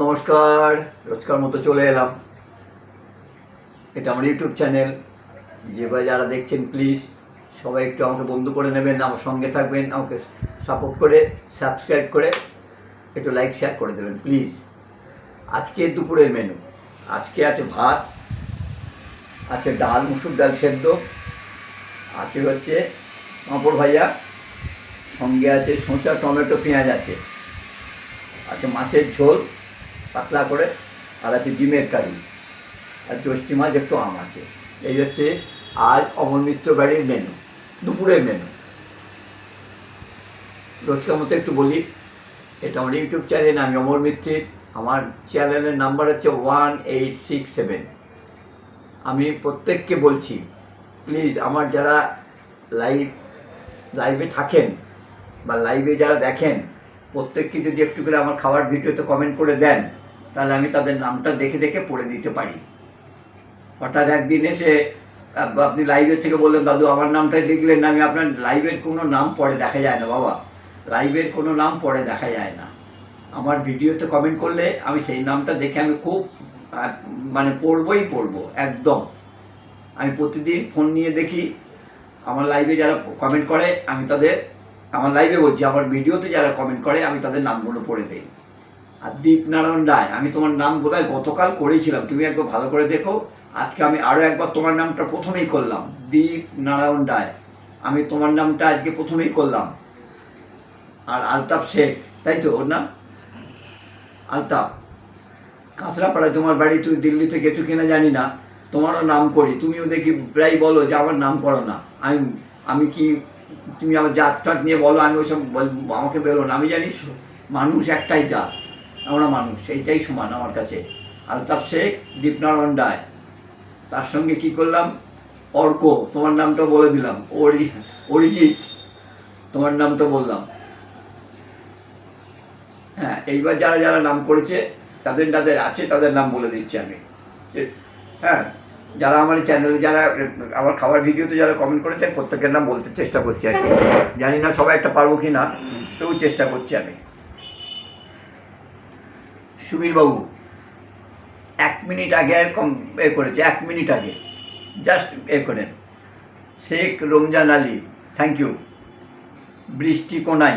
নমস্কার, রোজকার মতো চলে এলাম। এটা আমার ইউটিউব চ্যানেল। যে যেভাবে যারা দেখছেন প্লিজ সবাই একটু আমাকে বন্ধু করে নেবেন, আমার সঙ্গে থাকবেন, আমাকে সাপোর্ট করে সাবস্ক্রাইব করে, একটু লাইক শেয়ার করে দেবেন প্লিজ আজকে দুপুরের মেনু আজকে আছে ভাত, আছে ডাল, মুসুর ডাল সেদ্ধ, আছে হচ্ছে পাঁপড় ভাজা, সঙ্গে আছে শসা, টমেটো, পেঁয়াজ আছে। আছে মাছের ঝোল পাতলা করে, আর আছে ডিমের কারি। আর চষ্টি মাছ একটু আম আছে। এই হচ্ছে আজ অমর মিত্র বাড়ির মেনু দুপুরের মেনু রোজকার মতো একটু বলি, এটা আমার ইউটিউব চ্যানেল আমি অমর মিত্রের। আমার চ্যানেলের নাম্বার হচ্ছে ওয়ান এইট সিক্স সেভেন আমি প্রত্যেককে বলছি প্লিজ আমার যারা লাইভ লাইভে থাকেন বা লাইভে যারা দেখেন, প্রত্যেককে যদি একটু করে আমার খাবার ভিডিওতে কমেন্ট করে দেন তাহলে আমি তাদের নামটা দেখে দেখে পড়ে দিতে পারি। হঠাৎ একদিন এসে আপনি লাইভের থেকে বললেন, দাদু, আমার নামটাই লিখলেন না, আমি আপনার লাইভের কোনো নাম পরে দেখা যায় না, বাবা। লাইভের কোনো নাম পরে দেখা যায় না। আমার ভিডিওতে কমেন্ট করলে আমি সেই নামটা দেখে আমি খুব মানে পড়বই পড়ব, একদম। আমি প্রতিদিন ফোন নিয়ে দেখি, আমার লাইভে যারা কমেন্ট করে, আমি তাদের, আমার লাইভে বলছি, আমার ভিডিওতে যারা কমেন্ট করে, আমি তাদের নামগুলো পড়ে দিই। আর দীপনারায়ণ রায়, আমি তোমার নাম বোধহয় গতকাল করেছিলাম তুমি একবার ভালো করে দেখো। আজকে আমি আরও একবার তোমার নামটা প্রথমেই করলাম। দীপ নারায়ণ রায়, আমি তোমার নামটা আজকে প্রথমেই করলাম। আর আলতাফ শেখ, তাই তো ওর নাম? আলতাফ, কাঁচরাপাড়ায় তোমার বাড়ি তুমি দিল্লিতে গেছো কিনা জানি না। তোমারও নাম করি। তুমিও দেখি প্রায় বলো যে আমার নাম করো না। আমি আমি কি, তুমি আমার জাত নিয়ে বলো, আমি ওসব আমাকে বেরো না। আমি জানি মানুষ একটাই জাত। আমরা মানুষ, এইটাই সমান আমার কাছে। আলতাফ শেখ, দীপনারায়ণ রায়। তার সঙ্গে কি করলাম? অর্ক, তোমার নামটা বলে দিলাম। অরি, অরিজিৎ, তোমার নামটা বললাম। হ্যাঁ এইবার যারা যারা নাম করেছে, তাদের যাদের আছে, তাদের নাম বলে দিচ্ছি আমি। হ্যাঁ যারা আমার চ্যানেলে যারা, আমার খাবার ভিডিওতে যারা কমেন্ট করেছেন, প্রত্যেকের নাম বলতে চেষ্টা করছি আর কি। জানি না সবাই একটা পারব কি না, তবু চেষ্টা করছি আমি। সুবীরবাবু, এক মিনিট আগে কম এ করেছে, এক মিনিট আগে জাস্ট এ করেন। Sheikh Ramzan Ali thank you Brishti Konai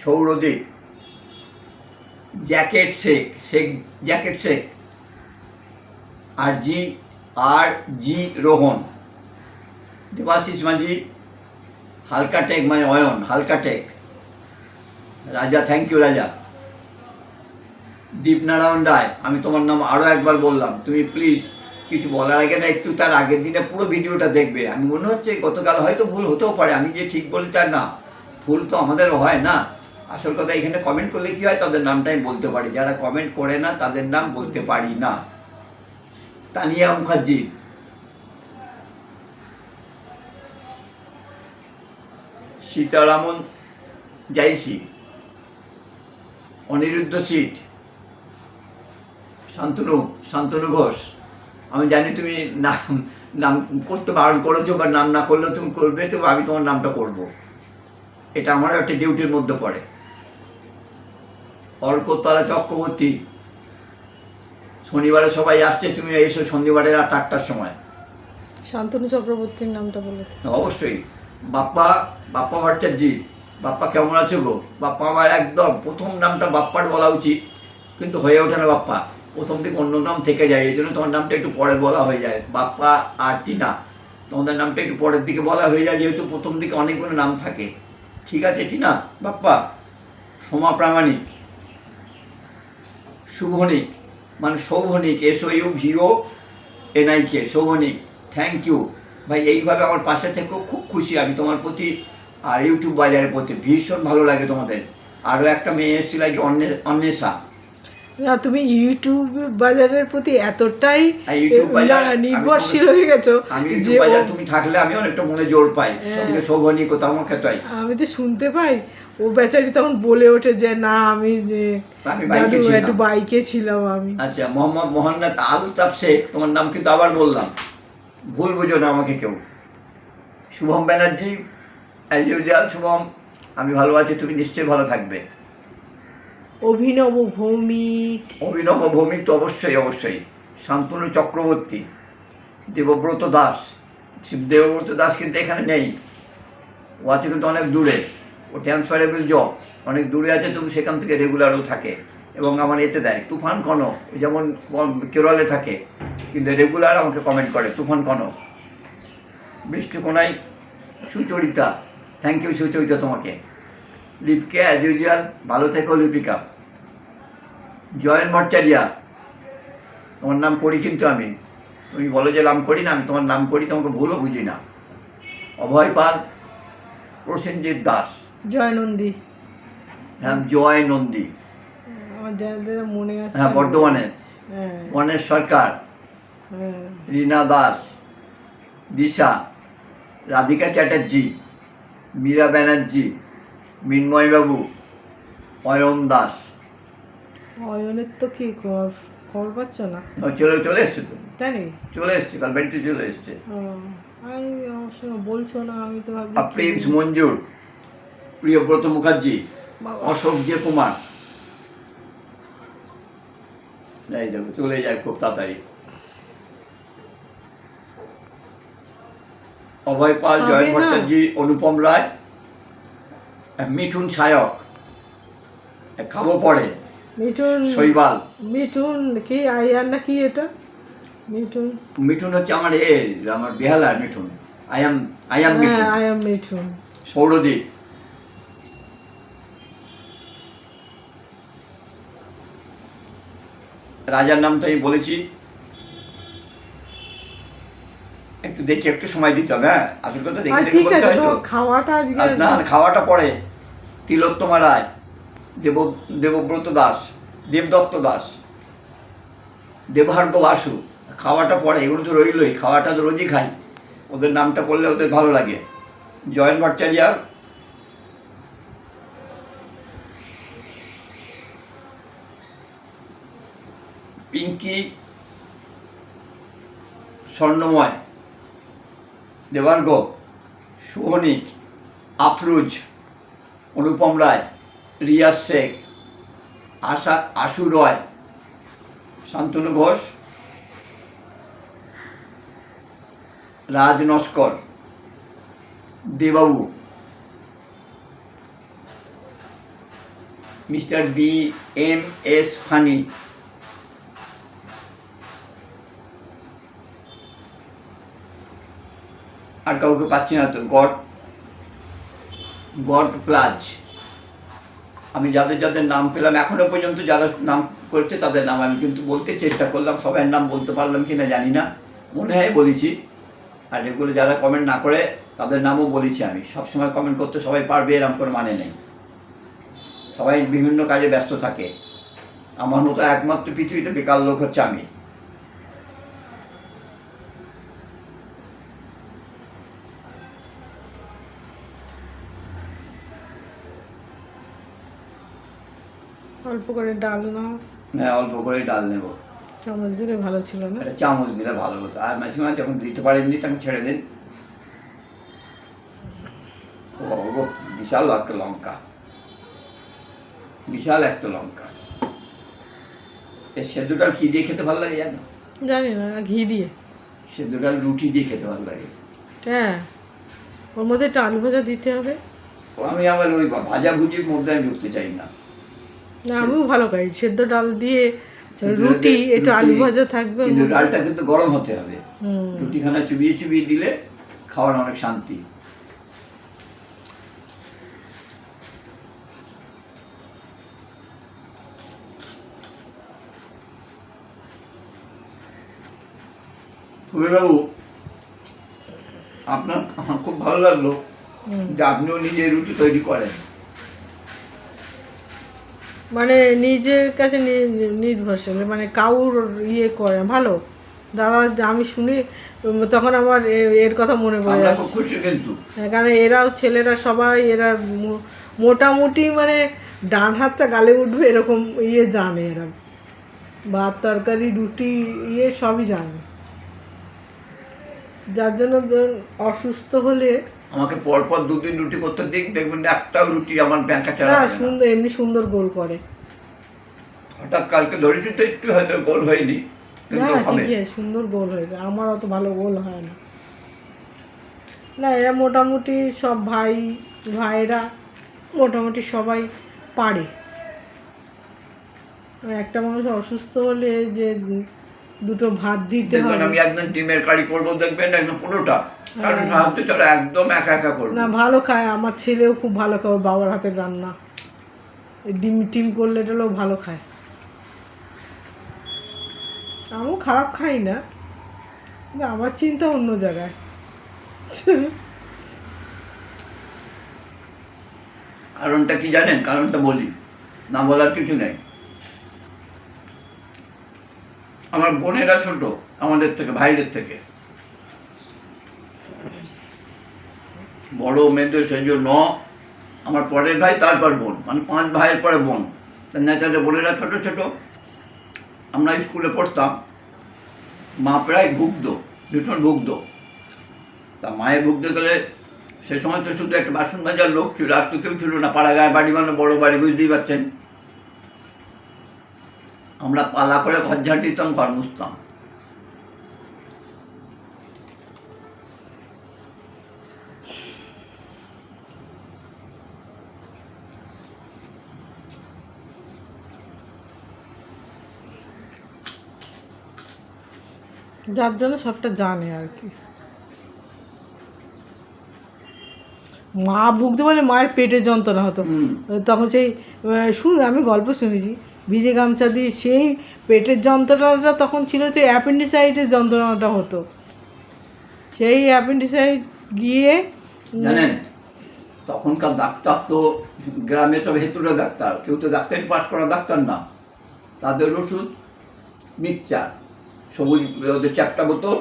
Sourodip jacket Sheikh Sheikh, jacket Sheikh. R G R G Rohan. Debashis Majhi, হালকা টেক মানে অয়ন, হালকা টেক। রাজা থ্যাংক ইউ রাজা। দীপনারায়ণ রায়, আমি তোমার নাম আরও একবার বললাম। তুমি প্লিজ কিছু বলার আগে না, একটু তার আগের দিনে পুরো ভিডিওটা দেখবে। আমি মনে হচ্ছে গতকাল হয়তো ভুল হতেও পারে, আমি যে ঠিক বলি তার না। ভুল তো আমাদেরও হয় না। আসল কথা এখানে কমেন্ট করলে কি হয়, তাদের নামটা আমি বলতে পারি। যারা কমেন্ট করে না, তাদের নাম বলতে পারি না। তানিয়া মুখার্জি। সীতারামন জাইসি অনিরুদ্ধ সিট। শান্তনু শান্তনু ঘোষ। আমি জানি তুমি নাম নাম করতে বারণ করেছ বা নাম না করলেও তুমি করবে তো আমি তোমার নামটা করব। এটা আমারও একটা ডিউটির মধ্যে পড়ে। অর্কতলা চক্রবর্তী শনিবারে সবাই আসছে তুমি এসো শনিবারে রাত আটটার সময়। শান্তনু চক্রবর্তীর নামটা বলে। অবশ্যই। বাপ্পা বাপ্পা ভট্টাচার্যি বাপ্পা কেমন আছো গো? বাপ্পা আমার একদম প্রথম নামটা বাপ্পার বলা উচিত কিন্তু হয়ে ওঠে না বাপ্পা। প্রথম থেকে অন্য নাম থেকে যায়, এই জন্য তোমার নামটা একটু পরে বলা হয়ে যায়। বাপ্পা আর টিনা। তোমাদের নামটা একটু পরের দিকে বলা হয়ে যায়, যেহেতু প্রথম দিকে অনেকগুলো নাম থাকে। ঠিক আছে, টিনা? বাপ্পা? সোমা প্রামাণিক। শুভনিক। মানে Souvonik S O U V O N I K Souvonik thank you ভাই, এইভাবে আমার পাশে থেকেও খুব খুশি আমি তোমার প্রতি আর ইউটিউব বাজারের প্রতি। ভীষণ ভালো লাগে তোমাদের। আরও একটা মেয়ে এসেছিল আর কি অন্বেষা। না তুমি ইউটিউব বাজারের প্রতি এতটাই না, নির্ভরশীল হয়ে গেছো যে বাজার তুমি থাকলে আমি অনেকটা মনে জোর পাই। হ্যাঁ। সঙ্গে সৌভনিক ও তো আমাকে তাই। আমি তো শুনতে পাই ও বেচারি তখন বলে ওঠে যে না আমি যে, দাদু একটু বাইকে ছিলাম আমি। আচ্ছা মোহাম্মদ মোহান্নাত আলতাফ শেখ তোমার নাম কিন্তু আবার বললাম। ভুল বুঝো না আমাকে কেউ। শুভম ব্যানার্জি অ্যাজ ইউজুয়াল শুভম আমি ভালো আছি তুমি নিশ্চয়ই ভালো থাকবে। অভিনব ভৌমিক। অভিনব ভৌমিক তো অবশ্যই অবশ্যই। শান্তনু চক্রবর্তী, দেবব্রত দাস। দেবব্রত দাস কিন্তু এখানে নেই। ও আছে কিন্তু অনেক দূরে। ও ট্রান্সফারেবল জব অনেক দূরে আছে তুমি সেখান থেকে রেগুলারও থাকে। এবং আমার এতে দেয়, তুফান কনক ও যেমন কেরলে থাকে, কিন্তু রেগুলার আমাকে কমেন্ট করে, তুফান কনক বৃষ্টিকোনায় সুচরিতা। থ্যাংক ইউ সুচরিতা তোমাকে। লিপকে অ্যাজ ইউজুয়াল ভালো থেকো লিপিকা। জয়েন ভট্টাচারিয়া তোমার নাম করি কিন্তু আমি। তুমি বলো যে নাম করি না আমি তোমার নাম করি তোমাকে ভুলও বুঝি না। অভয় পাল প্রসেনজিৎ দাস। জয়নন্দী হ্যাঁ জয় নন্দী। মনে হ্যাঁ বর্ধমানে। হ্যাঁ। গণেশ সরকার। হ্যাঁ। রীনা দাস। দিশা। রাধিকা চ্যাটার্জি। মীরা ব্যানার্জি। মৃন্ময়বাবু অয়ন দাস। অয়নের তো কি খবর? পাচ্ছ না? চলে চলে এসছে তো। তাই নাকি? চলে এসছে কাল বাড়িতে চলে এসছে। আমি আমার সঙ্গে বলছো না আমি তো ভাবছি প্রিন্স মঞ্জুর প্রিয়ব্রত মুখার্জি অশোক জে কুমার। এই দেখো চলে যায় খুব তাড়াতাড়ি। অভয় পাল জয়ন ভট্টাচার্য অনুপম রায় মিঠুন সায়ক খাব পরে। মিঠুন শৈবাল। মিঠুন কি আইয়ার না কি এটা? মিঠুন। মিঠুন হচ্ছে আমার এ আমার বেহালার Mithun. I am I am Mithun. হ্যাঁ আই এম মিঠুন। সৌরদীপ। রাজার নাম তো আমি বলেছি। একটু দেখি একটু সময় দিতে হবে হ্যাঁ? আসল কথা দেখে দেখে আছে হয় তো। খাওয়াটা না খাওয়াটা পরে। তিলোত্তমা রায় দেব দেবব্রত দাস দেবদত্ত দাস দেবহার্গ বাসু খাওয়াটা পরে এগুলো তো রইলই খাওয়াটা তো রোজই খাই। ওদের নামটা করলে ওদের ভালো লাগে। Joyon Bhattacharya Pinky Swarnamoy. Debargha Suhanik Afruz, Anupam Roy Riyaz Sheikh, Asha, Ashu Roy, Shantanu Ghosh Raj Naskar Debabu, mister B M S Phani আর কাউকে পাচ্ছি না তো গড গড প্লাজ। আমি যাদের যাদের নাম পেলাম, এখনও পর্যন্ত যারা নাম করছে তাদের নাম আমি কিন্তু বলতে চেষ্টা করলাম সবার নাম বলতে পারলাম কি না জানি না। মনে হয় বলেছি। আর এগুলো যারা কমেন্ট না করে, তাদের নামও বলেছি আমি। সবসময় কমেন্ট করতে সবাই পারবে এরকম করে মানে নেই। সবাই বিভিন্ন কাজে ব্যস্ত থাকে। আমার মতো একমাত্র পৃথিবীতে বেকার লোক হচ্ছে আমি। অল্প করে ডাল না হ্যাঁ অল্প করে ডাল নেব। চামচ দিলে ভালো ছিল না? চামচ দিলে ভালো হতো। আর মাঝে মাঝে যখন দিতে পারেননি তখন ছেড়ে দিন। ও বিশাল একটা লঙ্কা। বিশাল একটা লঙ্কা। সেদ্ধ ডাল কী দিয়ে খেতে ভালো লাগে জানো? জানি না ঘি দিয়ে। সেদ্ধ ডাল রুটি দিয়ে খেতে ভালো লাগে। হ্যাঁ ওর মধ্যে একটু আলু ভাজা দিতে হবে। আমি আবার ওই ভাজা ভুজির মধ্যে আমি ঢুকতে চাই না। না আমিও ভালো খাই। সেদ্ধ ডাল দিয়ে রুটি একটু আলু ভাজা থাকবে কিন্তু ডালটা কিন্তু গরম হতে হবে। রুটিখানা চুবিয়ে চুবিয়ে দিলে খাওয়ার অনেক শান্তি। বাবু আপনার আমার খুব ভালো লাগল যে আপনিও নিজে রুটি তৈরি করেন। মানে নিজের কাছে নির্ভরশীল মানে কাউর ইয়ে করে ভালো? দাদা আমি শুনি তখন আমার এ- এর কথা মনে পড়ে যাচ্ছে। হ্যাঁ, কারণ এরাও ছেলেরা সবাই এরা মোটামুটি মানে ডান হাতটা গালে উঠবে এরকম ইয়ে জানে এরা। ভাত তরকারি রুটি ইয়ে সবই জানে। যার জন্য অসুস্থ হলে আমাকে পরপর দুদিন রুটি করতে দিক দেখবেন একটাও রুটি আমার ব্যাংকা না চালা সুন্দর এমনি সুন্দর গোল করে হঠাৎ কালকে ধরেছি তো একটু হয়তো গোল হয়নি কিন্তু হবে। সুন্দর গোল হয়েছে আমার অত ভালো গোল হয় না। না এরা মোটামুটি সব ভাই ভাইরা মোটামুটি সবাই পারে। একটা মানুষ অসুস্থ হলে যে দুটো ভাত দিতে হবে। আমি একদম ডিমের কারি করব দেখবেন একদম পুরোটা। কারণ সাহায্য ছাড়া একদম একা একা করব। না ভালো খায়। আমার ছেলেও খুব ভালো খায় বাবার হাতের রান্না। এই ডিম টিম করলে টেলেও ভালো খায়। আমিও খারাপ খাই না কিন্তু আমার চিন্তা অন্য জায়গায়। কারণটা কি জানেন? কারণটা বলি। না বলার কিছু নেই। আমার বোনেরা ছোট, আমাদের থেকে, ভাইদের থেকে। বড় মেয়েদের সেই জন্য আমার পরের ভাই, তারপর বোন। মানে পাঁচ ভাইয়ের পরে বোন। তার নেচারে বোনেরা ছোট ছোট। আমরা স্কুলে পড়তাম। মা প্রায় ভুগত ভীষণ ভুগত। তা মায়ের ভুগতে গেলে সে সময় তো শুধু একটা বাসন ভাজার লোক ছিল, আর তো কেউ ছিল না। পাড়া গায়ে বাড়ি মানে বড় বাড়ি, বুঝতেই পারছেন। আমরা পালা করে ঘর ঝাড় দিতাম ঘর মুছতাম যার জন্য সবটা জানে আর কি। মা ভুগতে বলে মায়ের পেটের যন্ত্রণা হতো। তখন সেই শুন আমি গল্প শুনেছি। ভিজে গামছা দিয়ে সেই পেটের যন্ত্রণাটা তখন ছিল যে অ্যাপেন্ডিসাইটের যন্ত্রণাটা হতো। সেই অ্যাপেন্ডিসাইট গিয়ে জানেন তখনকার ডাক্তার তো গ্রামে সব হেতুরে ডাক্তার কেউ তো ডাক্তারি পাস করা ডাক্তার না। তাদের ওষুধ মিক্সচার সবুজ ওদের চ্যাপটা বোতল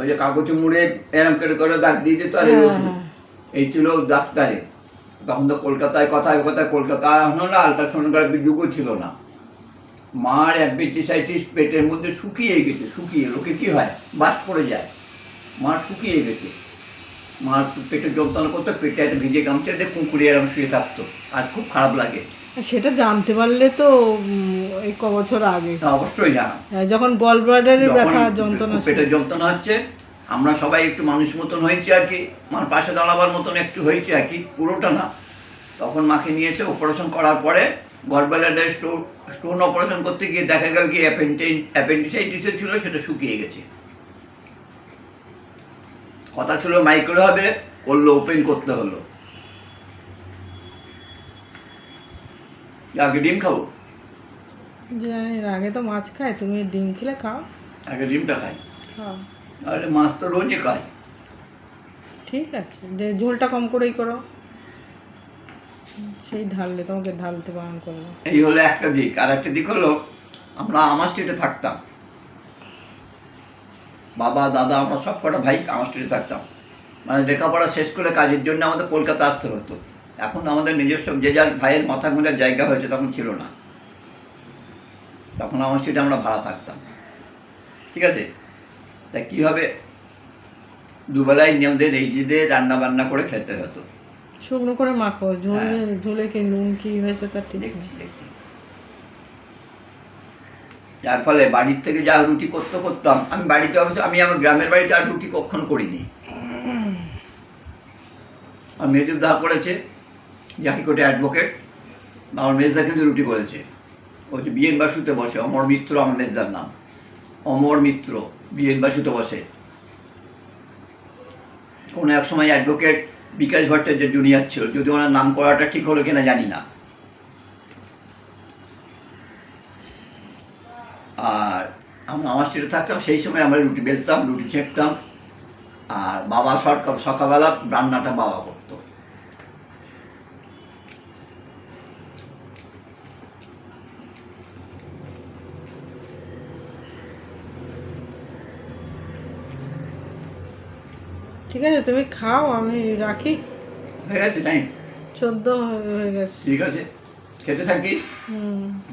ওই যে কাগজে মুড়ে এরম করে করে দাগ দিয়ে দিত আর এই হ্যাঁ, হ্যাঁ। এই ছিল ডাক্তারে তখন তো কলকাতায় কথায় কথায় কলকাতা হলো না আলট্রাসোনোগ্রাফি যুগও ছিল না। মার অ্যাপেন্ডিসাইটিস পেটের মধ্যে শুকিয়ে গেছে শুকিয়ে। লোকে কি হয়? বাস্ট পড়ে যায়। মার শুকিয়ে গেছে। মার পেটে যন্ত্রণা করতো পেটে একটা ভিজে গামছা দিয়ে কুঁকুড়ে এরকম শুয়ে থাকতো। আজ খুব খারাপ লাগে। সেটা জানতে পারলে তো এই ক বছর আগে। অবশ্যই জানা হ্যাঁ, যখন গল ব্লাডারের ব্যথা যন্ত্রণা পেটে যন্ত্রণা হচ্ছে আমরা সবাই একটু মানুষ মতন হয়েছি আর কি মার পাশে দাঁড়াবার মতন একটু হয়েছে আর কি পুরোটা না। তখন মাকে নিয়ে এসে অপারেশন করার পরে গড়বেলাডের স্টোন স্টোন অপারেশন করতে গিয়ে দেখা গেল কি অ্যাপেন্টাইন অ্যাপেন্ডিসাইটিসে ছিল সেটা শুকিয়ে গেছে। কথা ছিল মাইক্রো হবে করল ওপেন করতে হলো। আগে ডিম খাব? জানি আগে তো মাছ খায় তুমি ডিম খেলে খাও। আগে ডিমটা খাই। খাও। আরে মাছ তো রোজই খাই। ঠিক আছে যে ঝোলটা কম করেই করো। সেই ঢাললে তোমাকে ঢালতে বারণ করব এই হলো একটা দিক আর একটা দিক হলো আমরা আমার স্ট্রিটে থাকতাম। বাবা দাদা আমরা সব কটা ভাই আমার স্ট্রিটে থাকতাম। মানে লেখাপড়া শেষ করে কাজের জন্য আমাদের কলকাতা আসতে হতো। এখন আমাদের নিজস্ব যে যার ভাইয়ের মাথা গোঁজার জায়গা হয়েছে তখন ছিল না। তখন আমার স্ট্রিটে আমরা ভাড়া থাকতাম। ঠিক আছে? তা কী হবে দুবেলায় নিজেদের এই যে রান্না বান্না করে খেতে হতো। শুকনো করে মাখো ঝোলে হ্যাঁ। ঝোলে কি নুন কি হয়েছে তার ঠিক যার ফলে বাড়ির থেকে যা রুটি করতে করতাম। আমি বাড়িতে অবশ্য আমি আমার গ্রামের বাড়িতে আর রুটি কখন করিনি। আর মেজুর দা করেছে জাহিকোটে অ্যাডভোকেট আমার মেজদা কিন্তু রুটি করেছে। ও হচ্ছে বিএন বাসুতে বসে অমর মিত্র আমার মেজদার নাম। অমর মিত্র। বিএন বসে কোনো এক সময় অ্যাডভোকেট বিকাশ ভট্টাচার্য জুনিয়র ছিল, যদি ওনার নাম করাটা ঠিক হলো কিনা জানি না। আর আমরা আমার স্টেটে থাকতাম, সেই সময় আমরা রুটি বেলতাম, রুটি ছেঁকতাম, আর বাবা সরকার সকালবেলা রান্নাটা বাবা করতো ঠিক আছে তুমি খাও আমি রাখি। হয়ে গেছে টাইম চোদ্দ হয়ে গেছে। ঠিক আছে। খেতে থাকি?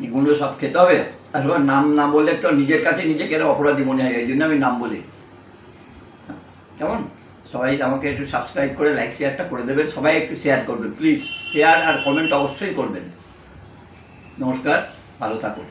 এগুলো সব খেতে হবে? আসলে নাম না বললে একটু নিজের কাছে নিজেকে অপরাধী মনে হয় এই জন্য আমি নাম বলি। কেমন? সবাই আমাকে একটু সাবস্ক্রাইব করে লাইক শেয়ারটা করে দেবেন। সবাই একটু শেয়ার করবেন প্লিজ শেয়ার আর কমেন্ট অবশ্যই করবেন। নমস্কার ভালো থাকুন।